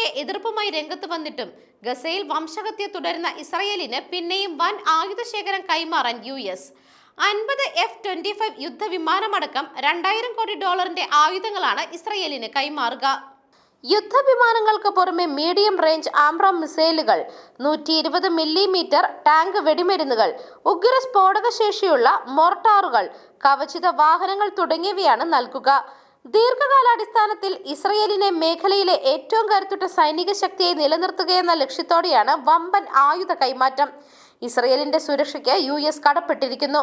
പരക്കെ എതിർപ്പുമായി രംഗത്ത് വന്നിട്ടും ഗസയിൽ വംശഹത്യ തുടരുന്ന ഇസ്രയേലിന് പിന്നെയും വൻ ആയുധശേഖരം കൈമാറാൻ യു എസ്. അൻപത് എഫ് ട്വന്റി ഫൈവ് യുദ്ധവിമാനമടക്കം രണ്ടായിരം കോടി ഡോളറിന്റെ ആയുധങ്ങളാണ് ഇസ്രയേലിന് കൈമാറുക. യുദ്ധവിമാനങ്ങൾക്ക് പുറമെ മീഡിയം റേഞ്ച് ആംറാം മിസൈലുകൾ നൂറ്റി ഇരുപത് മില്ലിമീറ്റർ ടാങ്ക് വെടിമരുന്നുകൾ ഉഗ്ര സ്ഫോടക ശേഷിയുള്ള മോർട്ടാറുകൾ കവചിത വാഹനങ്ങൾ തുടങ്ങിയവയാണ് നൽകുക. ദീർഘകാലാടിസ്ഥാനത്തിൽ ഇസ്രയേലിനെ മേഖലയിലെ ഏറ്റവും കരുത്തുറ്റ സൈനിക ശക്തിയെ നിലനിർത്തുകയെന്ന ലക്ഷ്യത്തോടെയാണ് വമ്പൻ ആയുധ കൈമാറ്റം. ഇസ്രയേലിന്റെ സുരക്ഷയ്ക്ക് യു എസ് കടപ്പെട്ടിരിക്കുന്നു.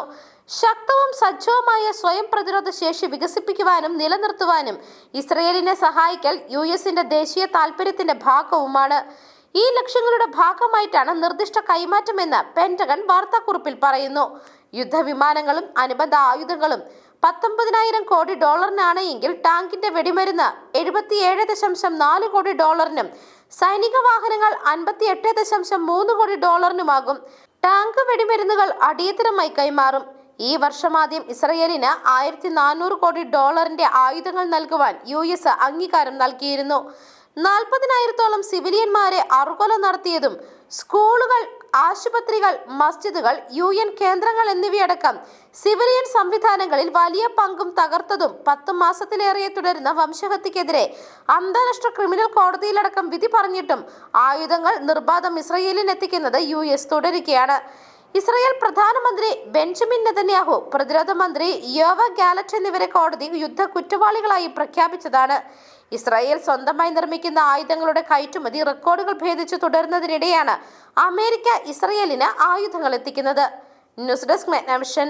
ശക്തവും സജ്ജവുമായ സ്വയം പ്രതിരോധ ശേഷി വികസിപ്പിക്കുവാനും നിലനിർത്തുവാനും ഇസ്രയേലിനെ സഹായിക്കൽ യു എസിന്റെ ദേശീയ താൽപര്യത്തിന്റെ ഭാഗവുമാണ്. ഈ ലക്ഷ്യങ്ങളുടെ ഭാഗമായിട്ടാണ് നിർദ്ദിഷ്ട കൈമാറ്റമെന്ന് പെന്റഗൺ വാർത്താക്കുറിപ്പിൽ പറയുന്നു. യുദ്ധവിമാനങ്ങളും അനുബന്ധ ആയുധങ്ങളും പത്തൊമ്പതിനായിരം കോടി ഡോളറിനാണ് എങ്കിൽ ടാങ്കിന്റെ വെടിമരുന്ന് എഴുപത്തിയേഴ് ദശാംശം നാല് കോടി ഡോളറിനും സൈനിക വാഹനങ്ങൾ അൻപത്തി എട്ട് ദശാംശം മൂന്ന് കോടി ഡോളറിനുമാകും. ടാങ്ക് വെടിമരുന്നുകൾ അടിയന്തരമായി കൈമാറും. ഈ വർഷമാദ്യം ഇസ്രയേലിന് ആയിരത്തി നാനൂറ് കോടി ഡോളറിന്റെ ആയുധങ്ങൾ നൽകുവാൻ യു എസ് അംഗീകാരം നൽകിയിരുന്നു. നാൽപ്പതിനായിരത്തോളം സിവിലിയന്മാരെ അറുകൊല നടത്തിയതും സ്കൂളുകൾ ആശുപത്രികൾ മസ്ജിദുകൾ യു എൻ കേന്ദ്രങ്ങൾ എന്നിവയടക്കം സിവിലിയൻ സംവിധാനങ്ങളിൽ വലിയ പങ്കും തകർത്തതും പത്ത് മാസത്തിലേറെ തുടരുന്ന വംശഹത്യക്കെതിരെ അന്താരാഷ്ട്ര ക്രിമിനൽ കോടതിയിലടക്കം വിധി പറഞ്ഞിട്ടും ആയുധങ്ങൾ നിർബാധം ഇസ്രയേലിൽ എത്തിക്കുന്നത് യു എസ് തുടരുകയാണ്. ഇസ്രയേൽ പ്രധാനമന്ത്രി ബെഞ്ചമിൻ നെതന്യാഹു പ്രതിരോധ മന്ത്രി യോവ ഗാലറ്റ് എന്നിവരെ കോടതി യുദ്ധ കുറ്റവാളികളായി പ്രഖ്യാപിച്ചതാണ്. ഇസ്രായേൽ സ്വന്തമായി നിർമ്മിക്കുന്ന ആയുധങ്ങളുടെ കയറ്റുമതി റെക്കോർഡുകൾ ഭേദിച്ചു തുടരുന്നതിനിടെയാണ് അമേരിക്ക ഇസ്രയേലിന് ആയുധങ്ങൾ എത്തിക്കുന്നത്. News desk മെഗ്നാമിഷൻ